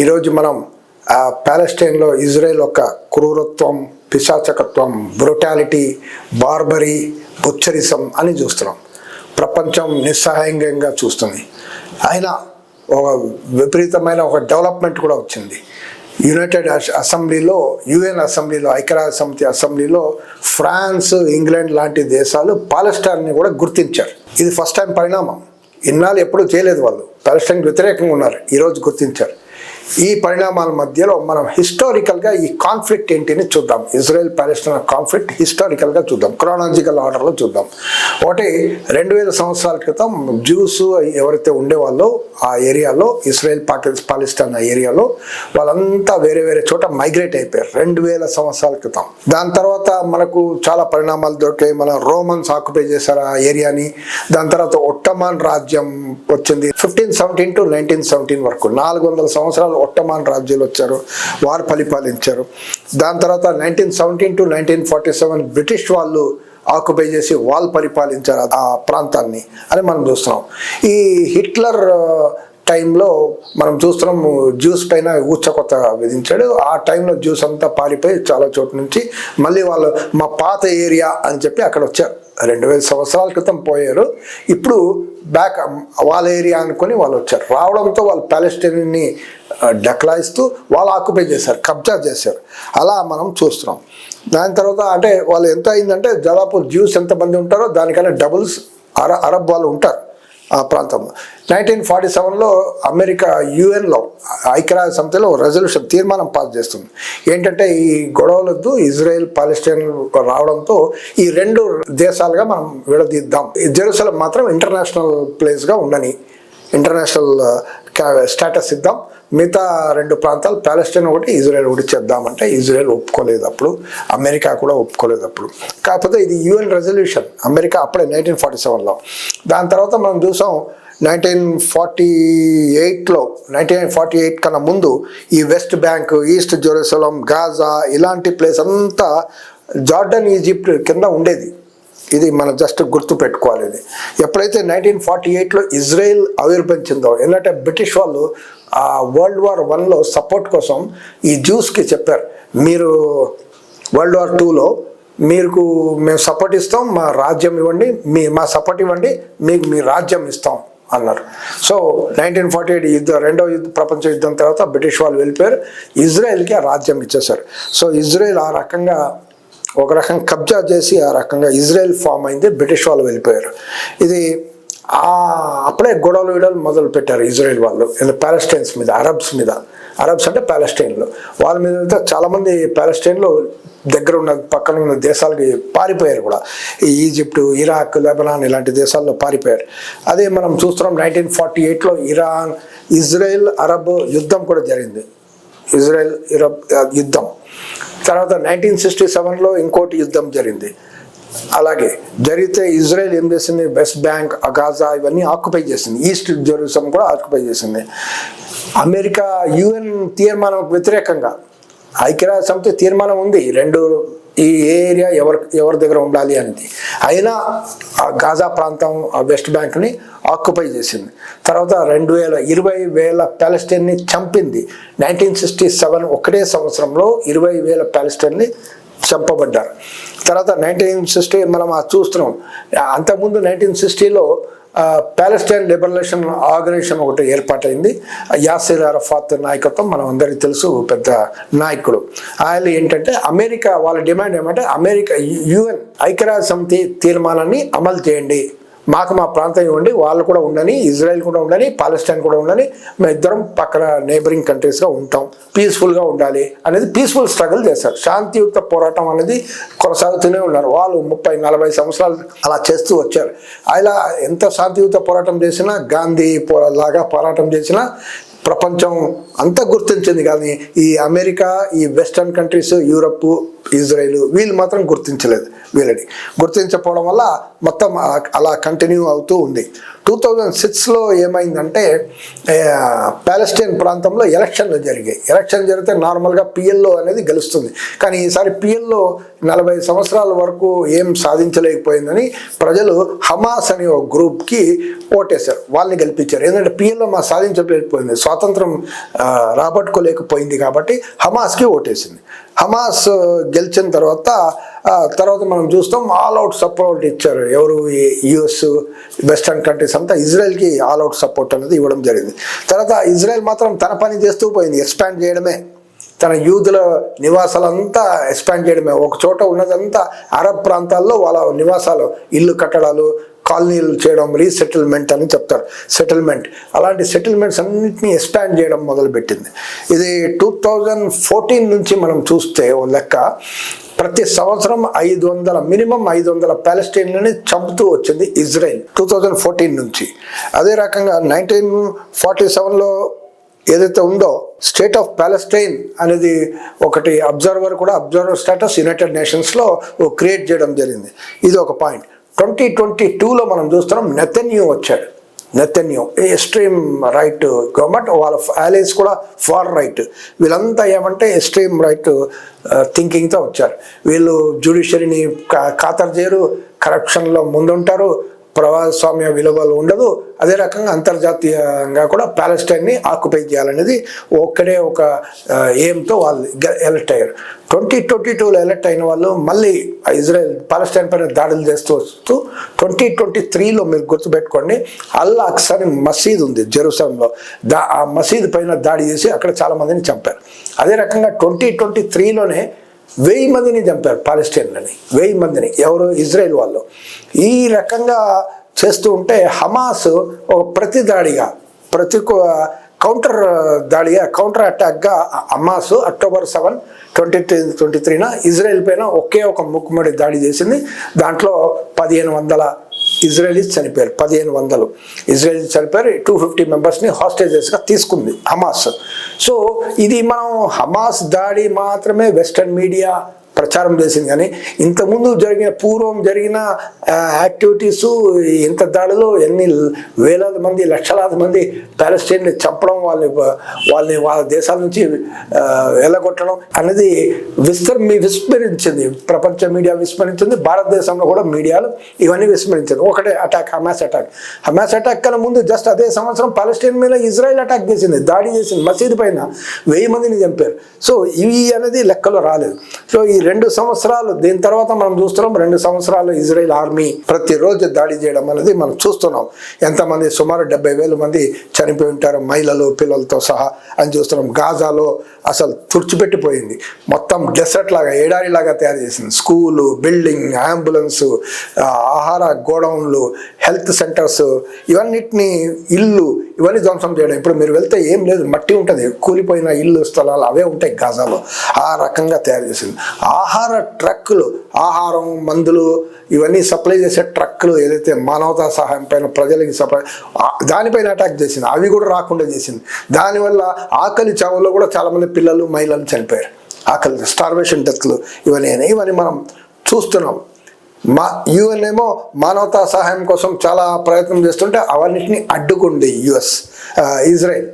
ఈరోజు మనం ప్యాలెస్టైన్లో ఇజ్రాయెల్ యొక్క క్రూరత్వం పిశాచకత్వం బ్రొటాలిటీ బార్బరీ బుచ్చరిసం అని చూస్తున్నాం. ప్రపంచం నిస్సహాయంగా చూస్తుంది. అయినా ఒక విపరీతమైన ఒక డెవలప్మెంట్ కూడా వచ్చింది. యునైటెడ్ అసెంబ్లీలో యుఎన్ అసెంబ్లీలో ఐక్యరాజ్య సమితి అసెంబ్లీలో ఫ్రాన్స్ ఇంగ్లాండ్ లాంటి దేశాలు పాలెస్టైన్ని కూడా గుర్తించారు. ఇది ఫస్ట్ టైం పరిణామం. ఇన్నాళ్ళు ఎప్పుడూ చేయలేదు వాళ్ళు. పాలెస్టైన్కి వ్యతిరేకంగా ఉన్నారు. ఈరోజు గుర్తించారు. ఈ పరిణామాల మధ్యలో మనం హిస్టారికల్గా ఈ కాన్ఫ్లిక్ట్ ఏంటిని చూద్దాం. ఇజ్రాయెల్ పాలెస్టైన్ కాన్ఫ్లిక్ట్ హిస్టారికల్గా చూద్దాం. క్రానాలజికల్ ఆర్డర్లో చూద్దాం. ఒకటి రెండు వేల సంవత్సరాల క్రితం జ్యూస్ ఎవరైతే ఉండేవాళ్ళో ఆ ఏరియాలో ఇజ్రాయెల్ పాకి పాలిస్తాన్ ఆ ఏరియాలో వాళ్ళంతా వేరే వేరే చోట మైగ్రేట్ అయిపోయారు రెండు వేల సంవత్సరాల క్రితం. దాని తర్వాత మనకు చాలా పరిణామాలు దొరికాయి. మన రోమన్స్ ఆక్యుపై చేశారు ఆ ఏరియాని. దాని తర్వాత ఒట్టమాన్ రాజ్యం వచ్చింది. Fifteen seventeen to nineteen seventeen వరకు నాలుగు వందల సంవత్సరాలు ఒట్టమాన్ రాజ్యాలు వచ్చారు వారు పరిపాలించారు. దాని తర్వాత nineteen seventeen to nineteen forty seven British వాళ్ళు ఆక్యుపై చేసి వాళ్ళు పరిపాలించారు ఆ ప్రాంతాన్ని అని మనం చూస్తున్నాం. ఈ హిట్లర్ టైంలో మనం చూస్తున్నాం జ్యూస్ పైన ఊచకొత్త విధించాడు. ఆ టైంలో జ్యూస్ అంతా పారిపోయి చాలా చోట్ల నుంచి మళ్ళీ వాళ్ళు మా పాత ఏరియా అని చెప్పి అక్కడ వచ్చారు. రెండు వేల సంవత్సరాల క్రితం పోయారు. ఇప్పుడు బ్యాక్ um, వాళ్ళ ఏరియా అనుకొని వాళ్ళు వచ్చారు. రావడంతో వాళ్ళు ప్యాలెస్టైన్ని డక్లాయిస్తూ uh, వాళ్ళు ఆక్యుపై చేశారు కబ్జా చేశారు. అలా మనం చూస్తున్నాం. దాని తర్వాత అంటే వాళ్ళు ఎంత అయిందంటే దాదాపు జ్యూస్ ఎంతమంది ఉంటారో దానికన్నా డబుల్స్ అర అరబ్ వాళ్ళు ఉంటారు. ఆ ప్రాంతం. నైన్టీన్ ఫార్టీ సెవెన్లో అమెరికా యుఎన్లో ఐక్యరాజ్య సమితిలో రెజల్యూషన్ తీర్మానం పాస్ చేస్తుంది. ఏంటంటే ఈ గొడవలద్దు ఇజ్రాయెల్ పాలెస్టైన్ రావడంతో ఈ రెండు దేశాలుగా మనం విడదీద్దాం. ఈ జెరూసలం మాత్రం ఇంటర్నేషనల్ ప్లేస్గా ఉండని ఇంటర్నేషనల్ స్టేటస్ ఇద్దాం. మిగతా రెండు ప్రాంతాలు ప్యాలెస్టైన్ ఒకటి ఇజ్రాయెల్ ఒకటి చేద్దామంటే ఇజ్రాయెల్ ఒప్పుకోలేదు అప్పుడు. అమెరికా కూడా ఒప్పుకోలేదు అప్పుడు. కాకపోతే ఇది యుఎన్ రెజల్యూషన్. అమెరికా అప్పుడే నైన్టీన్ ఫార్టీ సెవెన్లో. దాని తర్వాత మనం చూసాం నైన్టీన్ ఫార్టీ ఎయిట్లో నైన్టీన్ ఫార్టీ ఎయిట్ కన్నా ముందు ఈ West Bank East Jerusalem Gaza ఇలాంటి ప్లేస్ అంతా జార్డన్ ఈజిప్ట్ కింద ఉండేది. ఇది మనం జస్ట్ గుర్తు పెట్టుకోవాలి ఇది. ఎప్పుడైతే నైన్టీన్ ఫార్టీ ఎయిట్లో ఇజ్రాయెల్ ఆవిర్భవించిందో ఎందుకంటే బ్రిటిష్ వాళ్ళు ఆ వరల్డ్ వార్ వన్లో సపోర్ట్ కోసం ఈ జ్యూస్కి చెప్పారు మీరు వరల్డ్ వార్ టూలో మీకు మేము సపోర్ట్ ఇస్తాం మా రాజ్యం ఇవ్వండి మీ మా సపోర్ట్ ఇవ్వండి మీకు మీ రాజ్యం ఇస్తాం అన్నారు. సో నైన్టీన్ ఫార్టీ ఎయిట్ యుద్ధం రెండో యుద్ధ ప్రపంచ యుద్ధం తర్వాత బ్రిటిష్ వాళ్ళు వెళ్ళిపోయారు ఇజ్రాయెల్కి ఆ రాజ్యం ఇచ్చేశారు. సో ఇజ్రాయెల్ ఆ రకంగా ఒక రకం కబ్జా చేసి ఆ రకంగా ఇజ్రాయెల్ ఫామ్ అయింది బ్రిటిష్ వాళ్ళు వెళ్ళిపోయారు. ఇది ఆ అప్పుడే గొడవలు విడవలు మొదలు పెట్టారు ఇజ్రాయెల్ వాళ్ళు. ప్యాలెస్టైన్స్ మీద అరబ్స్ మీద. అరబ్స్ అంటే ప్యాలెస్టైన్లో వాళ్ళ మీద అయితే చాలామంది ప్యాలెస్టైన్లో దగ్గర ఉన్న పక్కన ఉన్న దేశాలకి పారిపోయారు కూడా. ఈ ఈజిప్టు ఇరాక్ లెబనాన్ ఇలాంటి దేశాల్లో పారిపోయారు. అదే మనం చూస్తున్నాం నైన్టీన్ ఫార్టీ ఎయిట్లో ఇరాన్ ఇజ్రాయెల్ అరబ్ యుద్ధం కూడా జరిగింది. ఇజ్రాయెల్ యూరప్ యుద్ధం. తర్వాత నైన్టీన్ సిక్స్టీ సెవెన్లో ఇంకోటి యుద్ధం జరిగింది. అలాగే జరిగితే ఇజ్రాయెల్ ఏం చేసింది? వెస్ట్ బ్యాంక్ అగాజా ఇవన్నీ ఆక్యుపై చేసింది. ఈస్ట్ జెరూసలం కూడా ఆక్యుపై చేసింది. అమెరికా యుఎన్ తీర్మానం వ్యతిరేకంగా ఐక్యరాజ్య సమితి తీర్మానం ఉంది. రెండు ఈ ఏరియా ఎవరి ఎవరి దగ్గర ఉండాలి అనేది. అయినా ఆ గాజా ప్రాంతం ఆ వెస్ట్ బ్యాంక్ని ఆక్యుపై చేసింది. తర్వాత రెండు వేల ఇరవై వేల ప్యాలెస్టైన్ని చంపింది. నైన్టీన్ సిక్స్టీ సెవెన్ ఒకటే సంవత్సరంలో ఇరవై వేల ప్యాలెస్టైన్ని చంపబడ్డారు. తర్వాత నైన్టీన్ సిక్స్టీ మనం చూస్తున్నాం. అంతకుముందు నైన్టీన్ సిక్స్టీలో ప్యాలెస్టైన్ లిబరేషన్ ఆర్గనైజేషన్ ఒకటి ఏర్పాటైంది. యాసిర్ అరఫాత్ నాయకత్వం మనం అందరికీ తెలుసు పెద్ద నాయకుడు. ఆయన ఏంటంటే అమెరికా వాళ్ళ డిమాండ్ ఏమంటే అమెరికా యుఎన్ ఐక్యరాజ్య సమితి తీర్మానాన్ని అమలు చేయండి. మాకు మా ప్రాంతం ఇవ్వండి వాళ్ళు కూడా ఉండని ఇజ్రాయెల్ కూడా ఉండని పాలెస్టైన్ కూడా ఉండని మేము ఇద్దరం పక్కన నేబరింగ్ కంట్రీస్గా ఉంటాం. పీస్ఫుల్గా ఉండాలి అనేది పీస్ఫుల్ స్ట్రగుల్ చేశారు. శాంతియుత పోరాటం అనేది కొనసాగుతూనే ఉన్నారు. వాళ్ళు ముప్పై నలభై సంవత్సరాలు అలా చేస్తూ వచ్చారు. అలా ఎంత శాంతియుత పోరాటం చేసినా గాంధీ పోరా లాగా పోరాటం చేసినా ప్రపంచం అంతా గుర్తించింది కానీ ఈ అమెరికా ఈ వెస్టర్న్ కంట్రీస్ యూరప్ ఇజ్రాయిల్ వీళ్ళు మాత్రం గుర్తించలేదు. వీళ్ళని గుర్తించకపోవడం వల్ల మొత్తం అలా కంటిన్యూ అవుతూ ఉంది. టూ థౌజండ్ సిక్స్లో ఏమైందంటే ప్యాలెస్టైన్ ప్రాంతంలో ఎలక్షన్లు జరిగాయి. ఎలక్షన్ జరిగితే నార్మల్గా పిఎల్ఓ అనేది గెలుస్తుంది. కానీ ఈసారి పిఎల్ఓ నలభై సంవత్సరాల వరకు ఏం సాధించలేకపోయిందని ప్రజలు హమాస్ అనే ఒక గ్రూప్కి ఓటేశారు. వాళ్ళని గెలిపించారు. ఎందుకంటే పిఎల్ఓ మా సాధించలేకపోయింది. స్వాతంత్రం రాబట్టుకోలేకపోయింది కాబట్టి హమాస్కి ఓటేసింది. హమాస్ గెలిచిన తర్వాత తర్వాత మనం చూస్తాం ఆల్ అవుట్ సపోర్ట్ ఇచ్చారు. ఎవరు యుఎస్ వెస్టర్న్ కంట్రీస్ అంతా ఇజ్రాయెల్కి ఆల్ అవుట్ సపోర్ట్ అనేది ఇవ్వడం జరిగింది. తర్వాత ఇజ్రాయెల్ మాత్రం తన పని చేస్తూ పోయింది ఎక్స్పాండ్ చేయడమే. తన యూదుల నివాసాలంతా ఎక్స్పాండ్ చేయడమే. ఒక చోట ఉన్నదంతా అరబ్ ప్రాంతాల్లో వాళ్ళ నివాసాలు ఇల్లు కట్టడాలు కాలనీలు చేయడం రీసెటిల్మెంట్ అని చెప్తారు. సెటిల్మెంట్ అలాంటి సెటిల్మెంట్స్ అన్నింటినీ ఎక్స్పాండ్ చేయడం మొదలుపెట్టింది. ఇది టూ థౌజండ్ ఫోర్టీన్ నుంచి మనం చూస్తే ఓ లెక్క ప్రతి సంవత్సరం ఐదు వందల మినిమం ఐదు వందల ప్యాలెస్టైన్లని చంపుతూ వచ్చింది ఇజ్రాయెల్ టూ థౌజండ్ ఫోర్టీన్ నుంచి. అదే రకంగా నైన్టీన్ ఫార్టీ సెవెన్లో ఏదైతే ఉందో స్టేట్ ఆఫ్ ప్యాలెస్టైన్ అనేది ఒకటి అబ్జర్వర్ కూడా అబ్జర్వర్ స్టేటస్ యునైటెడ్ నేషన్స్లో క్రియేట్ చేయడం జరిగింది. ఇది ఒక పాయింట్ ట్వంటీ ట్వంటీ టూలో మనం చూస్తున్నాం నెతన్యూ వచ్చాడు. నెతన్యూ ఎక్స్ట్రీమ్ రైట్ గవర్నమెంట్ వాళ్ళ allies కూడా ఫార్ రైట్. వీళ్ళంతా ఏమంటే ఎక్స్ట్రీమ్ రైట్ థింకింగ్తో వచ్చారు. వీళ్ళు జ్యుడిషియరీని ఖాతరు చేయరు కరప్షన్లో ముందుంటారు ప్రజాస్వామ్య విలువలు ఉండదు. అదే రకంగా అంతర్జాతీయంగా కూడా ప్యాలెస్టైన్ని ఆక్యుపై చేయాలనేది ఒక్కడే ఒక ఎయిమ్తో వాళ్ళు ఎలక్ట్ అయ్యారు. ట్వంటీ ట్వంటీ టూలో ఎలక్ట్ అయిన వాళ్ళు మళ్ళీ ఇజ్రాయెల్ పాలెస్టైన్ పైన దాడులు చేస్తూ వస్తూ ట్వంటీ ట్వంటీ త్రీలో మీరు గుర్తుపెట్టుకోండి అల్లా అక్సర్ మసీద్ ఉంది జెరూసలంలో. దా ఆ మసీద్ పైన దాడి చేసి అక్కడ చాలామందిని చంపారు. అదే రకంగా ట్వంటీ ట్వంటీ త్రీలోనే వెయ్యి మందిని చంపారు పాలెస్టైన్లని వెయ్యి మందిని. ఎవరు? ఇజ్రాయెల్ వాళ్ళు. ఈ రకంగా చేస్తూ ఉంటే హమాస్ ఒక ప్రతి దాడిగా ప్రతి కౌంటర్ దాడిగా counter అటాక్గా Hamas October seven twenty twenty త్రీన Israel పైన ఒకే ఒక ముక్కుమడి దాడి చేసింది. దాంట్లో పదిహేను వందల ఇజ్రాయలీస్ చనిపోయారు పదిహేను వందలు. ఇజ్రాయలీస్ చనిపోయారు టూ ఫిఫ్టీ మెంబర్స్ని హాస్టేజెస్గా తీసుకుంది హమాస్. సో ఇది మనం హమాస్ దాడి మాత్రమే వెస్టర్న్ మీడియా ప్రచారం చేసింది. కానీ ఇంతకుముందు జరిగిన పూర్వం జరిగిన యాక్టివిటీస్ ఇంత దాడిలో ఎన్ని వేలాది మంది లక్షలాది మంది ప్యాలెస్టైన్ని చంపడం వాళ్ళని వాళ్ళని వాళ్ళ దేశాల నుంచి వెళ్ళగొట్టడం అనేది విస్తర్ విస్మరించింది. ప్రపంచ మీడియా విస్మరించింది. భారతదేశంలో కూడా మీడియాలు ఇవన్నీ విస్మరించింది. ఒకటే attack Hamas attack. Hamas attack కన్నా ముందు జస్ట్ అదే సంవత్సరం పాలస్టైన్ మీద ఇజ్రాయెల్ అటాక్ చేసింది. దాడి చేసింది. మసీదు పైన వెయ్యి మందిని చంపారు. సో ఇవి అనేది లెక్కలో రాలేదు. సో ఈ రెండు సంవత్సరాలు దీని తర్వాత మనం చూస్తున్నాం రెండు సంవత్సరాలు ఇజ్రాయెల్ ఆర్మీ ప్రతిరోజు దాడి చేయడం అనేది మనం చూస్తున్నాం. ఎంతమంది సుమారు డెబ్బై వేల మంది చనిపోయి ఉంటారు మహిళలు పిల్లలతో సహా అని చూస్తున్నాం. గాజాలో అసలు తుడిచిపెట్టిపోయింది. మొత్తం డెసర్ట్ లాగా ఏడాది లాగా తయారు చేసింది. స్కూలు బిల్డింగ్ అంబులెన్స్ ఆహార గోడౌన్లు హెల్త్ సెంటర్స్ ఇవన్నిటిని ఇల్లు ఇవన్నీ ధ్వంసం చేయడం. ఇప్పుడు మీరు వెళ్తే ఏం లేదు మట్టి ఉంటుంది. కూలిపోయిన ఇల్లు స్థలాలు అవే ఉంటాయి గాజాలో. ఆ రకంగా తయారు చేసింది. ఆహార ట్రక్కులు ఆహారం మందులు ఇవన్నీ సప్లై చేసే ట్రక్కులు ఏదైతే మానవతా సహాయం పైన ప్రజలకి సప్లై దానిపైన అటాక్ చేసింది. అవి కూడా రాకుండా చేసింది. దానివల్ల ఆకలి చావుల్లో కూడా చాలామంది పిల్లలు మహిళలు చనిపోయారు. ఆకలి స్టార్వేషన్ డెత్లు ఇవన్నీ అయినాయి. ఇవన్నీ మనం చూస్తున్నాం. మా యుఎన్ ఏమో మానవతా సహాయం కోసం చాలా ప్రయత్నం చేస్తుంటే అవన్నిటిని అడ్డుకుంది US. Israel.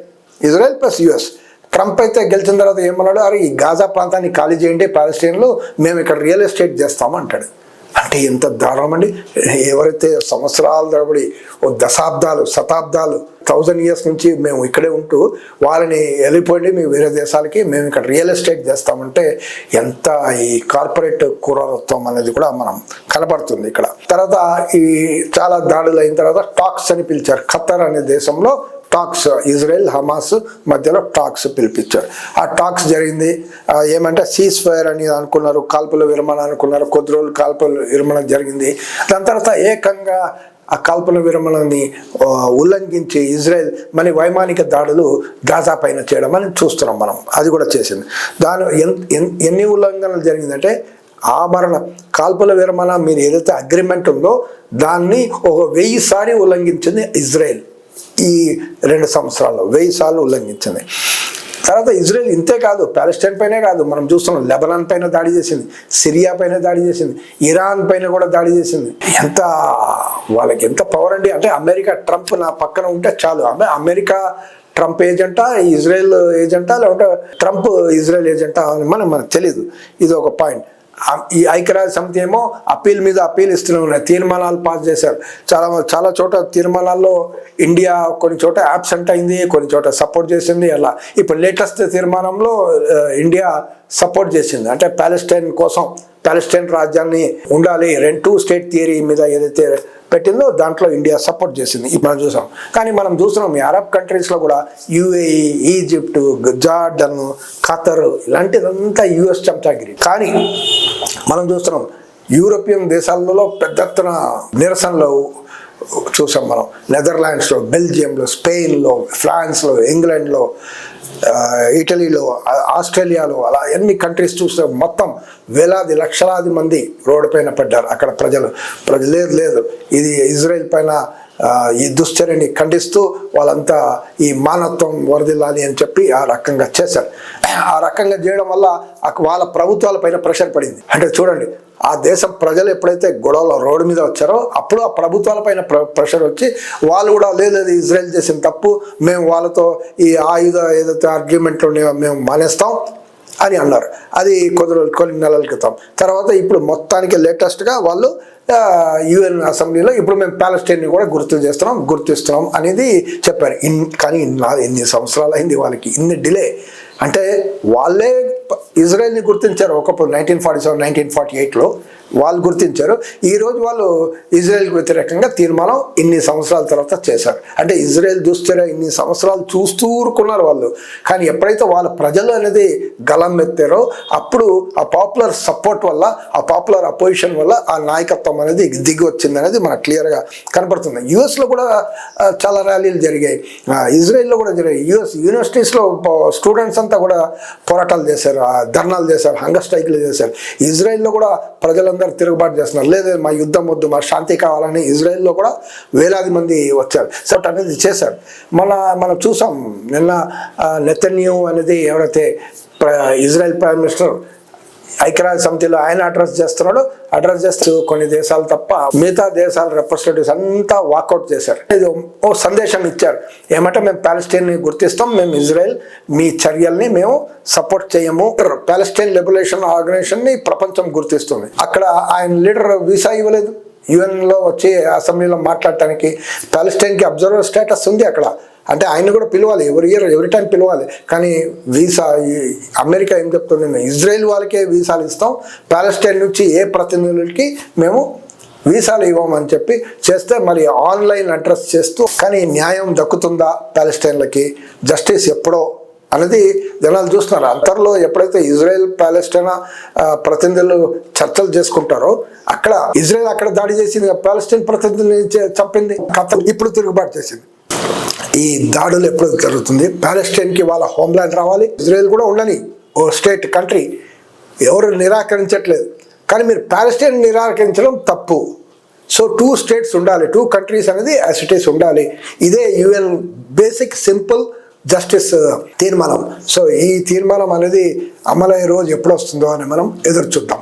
Israel plus US. Trump అయితే గెలిచిన తర్వాత ఏమన్నాడు? అరే ఈ గాజా ప్రాంతాన్ని ఖాళీ చేయండి పాలస్టైన్లో మేము ఇక్కడ రియల్ ఎస్టేట్ చేస్తాము అంటాడు. అంటే ఎంత దారుణం అండి. ఎవరైతే సంవత్సరాల తరబడి ఓ దశాబ్దాలు శతాబ్దాలు థౌజండ్ ఇయర్స్ నుంచి మేము ఇక్కడే ఉంటూ వాళ్ళని వెళ్ళిపోయి మేము వేరే దేశాలకి మేము ఇక్కడ రియల్ ఎస్టేట్ చేస్తామంటే ఎంత ఈ కార్పొరేట్ క్రూరత్వం అనేది కూడా మనం కనపడుతుంది ఇక్కడ. తర్వాత ఈ చాలా దాడులు అయిన తర్వాత టాక్స్ అని పిలిచారు ఖత్తర్ అనే దేశంలో టాక్స్ ఇజ్రాయెల్ హమాస్ మధ్యలో టాక్స్ పిలిపించారు. ఆ టాక్స్ జరిగింది. ఏమంటే సీజ్ ఫైర్ అని అనుకున్నారు కాల్పుల విరమణ అనుకున్నారు కొద్ది రోజులు కాల్పుల విరమణ జరిగింది. దాని తర్వాత ఏకంగా ఆ కాల్పుల విరమణని ఉల్లంఘించి ఇజ్రాయెల్ మన వైమానిక దాడులు గాజా పైన చేయడం అని చూస్తున్నాం మనం. అది కూడా చేసింది. దాని ఎన్ని ఉల్లంఘనలు జరిగిందంటే ఆభరణ కాల్పుల విరమణ మీరు ఏదైతే అగ్రిమెంట్ ఉందో దాన్ని ఒక వెయ్యి సారి ఉల్లంఘించింది ఇజ్రాయెల్. ఈ రెండు సంవత్సరాల్లో వెయ్యి సార్లు ఉల్లంఘించింది. తర్వాత ఇజ్రాయెల్ ఇంతే కాదు ప్యాలెస్టైన్ పైనే కాదు మనం చూస్తున్నాం లెబనాన్ పైన దాడి చేసింది సిరియా పైన దాడి చేసింది ఇరాన్ పైన కూడా దాడి చేసింది. ఎంత వాళ్ళకి ఎంత పవర్ అండి. అంటే అమెరికా ట్రంప్ నా పక్కన ఉంటే చాలు. అమెరికా ట్రంప్ ఏజెంటా ఇజ్రాయెల్ ఏజెంటా లేకుంటే ట్రంప్ ఇజ్రాయెల్ ఏజెంటా అని మనం మనకు తెలియదు ఇది ఒక పాయింట్ ఈ ఐక్యరాజ్య సమితి ఏమో అప్పీల్ మీద అప్పీల్ ఇస్తున్నారు తీర్మానాలు పాస్ చేశారు. చాలా చాలా చోట తీర్మానాల్లో ఇండియా కొన్ని చోట యాబ్సెంట్ అయింది కొన్ని చోట సపోర్ట్ చేసింది అలా. ఇప్పుడు లేటెస్ట్ తీర్మానంలో ఇండియా సపోర్ట్ చేసింది. అంటే ప్యాలెస్టైన్ కోసం ప్యాలెస్టైన్ రాజ్యాన్ని ఉండాలి. రెండు స్టేట్ థియరీ మీద ఏదైతే పెట్టిందో దాంట్లో ఇండియా సపోర్ట్ చేసింది. ఇప్పుడు మనం చూసాం. కానీ మనం చూస్తున్నాం ఈ అరబ్ కంట్రీస్లో కూడా యుఏఈ ఈజిప్ట్ జార్డన్ ఖతర్ ఇలాంటిదంతా యుఎస్ చెంచాగిరి కానీ మనం చూస్తున్నాం యూరోపియన్ దేశాలలో పెద్ద ఎత్తున నిరసనలు చూసాం మనం. నెదర్లాండ్స్లో బెల్జియంలో స్పెయిన్లో ఫ్రాన్స్లో ఇంగ్లాండ్లో ఇటలీలో ఆస్ట్రేలియాలో అలా ఎన్ని కంట్రీస్ చూస్తే మొత్తం వేలాది లక్షలాది మంది రోడ్డు పైన పడ్డారు. అక్కడ ప్రజలు ప్రజలు లేదు లేదు. ఇది ఇజ్రాయెల్ పైన ఈ దుశ్చర్యని ఖండిస్తూ వాళ్ళంతా ఈ మానత్వం వరదిల్లాలి అని చెప్పి ఆ రకంగా చేశారు. ఆ రకంగా చేయడం వల్ల వాళ్ళ ప్రభుత్వాల పైన ప్రెషర్ పడింది. అంటే చూడండి ఆ దేశం ప్రజలు ఎప్పుడైతే గొడవలో రోడ్డు మీద వచ్చారో అప్పుడు ఆ ప్రభుత్వాల పైన ప్ర- ప్రెషర్ వచ్చి వాళ్ళు కూడా లేదు లేదు ఇజ్రాయెల్ చేసిన తప్పు మేము వాళ్ళతో ఈ ఆయుధ ఏదైతే ఆర్గ్యుమెంట్లు ఉన్నాయో మేము మానేస్తాం అని అన్నారు. అది కొద్ది రోజులు కొన్ని నెలల క్రితం. తర్వాత ఇప్పుడు మొత్తానికి లేటెస్ట్గా వాళ్ళు యుఎన్ అసెంబ్లీలో ఇప్పుడు మేము ప్యాలెస్టైన్ని కూడా గుర్తు చేస్తున్నాం గుర్తిస్తున్నాం అనేది చెప్పారు. ఇన్ కానీ ఇన్ని ఎన్ని సంవత్సరాలు అయింది వాళ్ళకి ఇన్ని డిలే. అంటే వాళ్ళే ఇజ్రాయెల్ని గుర్తించారు. ఒకప్పుడు nineteen forty seven nineteen forty ఎయిట్లో వాళ్ళు గుర్తించారు. ఈరోజు వాళ్ళు ఇజ్రాయెల్కి వ్యతిరేకంగా తీర్మానం ఇన్ని సంవత్సరాల తర్వాత చేశారు. అంటే ఇజ్రాయెల్ దుశ్చర్య ఇన్ని సంవత్సరాలు చూస్తూ ఊరుకున్నారు వాళ్ళు. కానీ ఎప్పుడైతే వాళ్ళ ప్రజలు అనేది గలం ఎత్తారో అప్పుడు ఆ పాపులర్ సపోర్ట్ వల్ల ఆ పాపులర్ అపోజిషన్ వల్ల ఆ నాయకత్వం అనేది దిగి వచ్చింది అనేది మనకు క్లియర్గా కనపడుతుంది. యుఎస్లో కూడా చాలా ర్యాలీలు జరిగాయి. ఇజ్రాయెల్లో కూడా జరిగాయి. యుఎస్ యూనివర్సిటీస్లో స్టూడెంట్స్ అంతా కూడా పోరాటాలు చేశారు. ధర్నాలు చేశారు హంగర్ స్ట్రైక్లు చేశారు. ఇజ్రాయెల్లో కూడా ప్రజలందరూ తిరుగుబాటు చేస్తున్నారు. లేదు మా యుద్ధం వద్దు మా శాంతి కావాలని ఇజ్రాయెల్లో కూడా వేలాది మంది వచ్చారు. సో అనేది చేశారు. మన మనం చూసాం నిన్న నెతన్యూ అనేది ఎవరైతే ప్ర- ఇజ్రాయెల్ ప్రైమ్ మినిస్టర్ ఐక్యరాజ్య సమితిలో ఆయన అడ్రస్ చేస్తున్నాడు. అడ్రస్ చేస్తూ కొన్ని దేశాలు తప్ప మిగతా దేశాల రిప్రజెంటేటివ్స్ అంతా వాకౌట్ చేశారు. ఇది ఓ సందేశం ఇచ్చారు. ఏమంటే మేము ప్యాలెస్టైన్ని గుర్తిస్తాం మేము ఇజ్రాయెల్ మీ చర్యల్ని మేము సపోర్ట్ చేయము. ప్యాలెస్టైన్ లిబరేషన్ ఆర్గనైజేషన్ని ప్రపంచం గుర్తిస్తుంది. అక్కడ ఆయన లీడర్ వీసా ఇవ్వలేదు. యుఎన్లో వచ్చి అసెంబ్లీలో మాట్లాడటానికి ప్యాలెస్టైన్కి అబ్జర్వర్ స్టేటస్ ఉంది అక్కడ. అంటే ఆయన కూడా పిలవాలి. ఎవరి ఇయర్ ఎవరి టైం పిలవాలి. కానీ వీసా ఈ అమెరికా ఏం చెప్తుంది? ఇజ్రాయెల్ వాళ్ళకే వీసాలు ఇస్తాం. ప్యాలెస్టైన్ నుంచి ఏ ప్రతినిధులకి మేము వీసాలు ఇవ్వమని చెప్పి చేస్తే మరి ఆన్లైన్ అడ్రస్ చేస్తూ కానీ న్యాయం దక్కుతుందా ప్యాలెస్టైన్లకి జస్టిస్ ఎప్పుడో అనేది జనాలు చూస్తున్నారు. అంతర్లో ఎప్పుడైతే ఇజ్రాయెల్ ప్యాలెస్టైన్ ప్రతినిధులు చర్చలు చేసుకుంటారో అక్కడ ఇజ్రాయెల్ అక్కడ దాడి చేసింది. ప్యాలెస్టైన్ ప్రతినిధులు చంపింది. కథ ఇప్పుడు తిరుగుబాటు చేసింది. ఈ దాడులు ఎప్పుడు జరుగుతుంది? ప్యాలెస్టైన్కి వాళ్ళ హోమ్ల్యాండ్ రావాలి. ఇజ్రాయెల్ కూడా ఉండని ఓ స్టేట్ కంట్రీ ఎవరు నిరాకరించట్లేదు. కానీ మీరు ప్యాలెస్టైన్ నిరాకరించడం తప్పు. సో టూ స్టేట్స్ ఉండాలి. టూ కంట్రీస్ అనేది అసిటీస్ ఉండాలి. ఇదే యుఎన్ బేసిక్ సింపుల్ జస్టిస్ తీర్మానం. సో ఈ తీర్మానం అనేది అమలయ్యే రోజు ఎప్పుడు వస్తుందో అని మనం ఎదురు చూద్దాం.